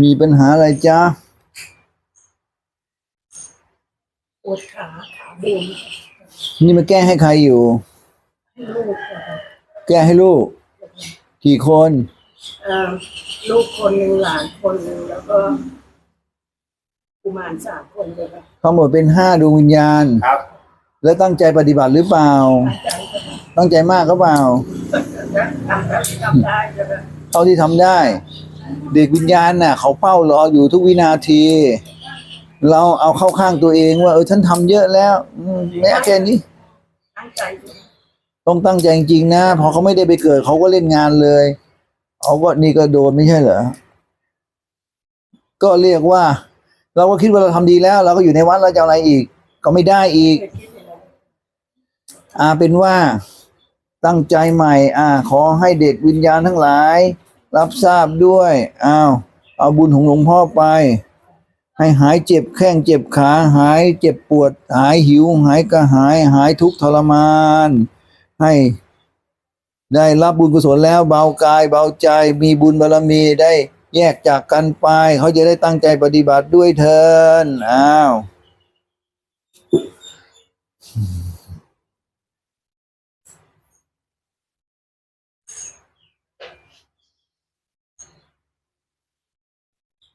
มีปัญหาอะไรจ๊ะปวดขาขาบวมนี่มาแก้ให้ใครอยู่ ให้ลูกอะค่ะแก้ให้ลูก กี่คน เอ่อลูกคนหนึ่งหลานคนหนึ่งแล้วก็กุมารสามคนเลยค่ะทั้งหมดเป็นห้าดวงวิญญาณ ครับ แล้วตั้งใจปฏิบัติหรือเปล่า อาจารย์ก็ค่ะตั้งใจมากก็เปล่า ทำแบบที่ทำได้เลยค่ะเท่าที่ทำได้ เด็กวิญญาณน่ะ เขาเฝ้ารออยู่ทุกวินาที เราเอาเข้าข้างตัวเองว่าเออฉันทำเยอะแล้วแม้แค่นี้ตั้งใจเลยต้องตั้งใจจริงๆนะพอเขาไม่ได้ไปเกิดเขาก็เล่นงานเลยเขาก็นี่ก็โดนไม่ใช่เหรอก็เรียกว่า เราก็คิดว่าเราทำดีแล้ว เราก็อยู่ในวัดเราจะเอาอะไรอีก ก็ไม่ได้อีกอางนั้นอ่าเป็นว่าตั้งใจใหม่ อ่า ขอให้เด็กวิญญาณทั้งหลาย รับทราบด้วยอ้าวเอาบุญของหลวงพ่อไป ให้หายเจ็บแข้งเจ็บขาหายเจ็บปวด หายหิว หายกระหาย หายทุกข์ทรมาน ให้ได้รับบุญกุศลแล้วเบากายเบาใจมีบุญบารมีได้แยกจากกันไป เขาจะได้ตั้งใจปฏิบัติด้วยเถินอ้าว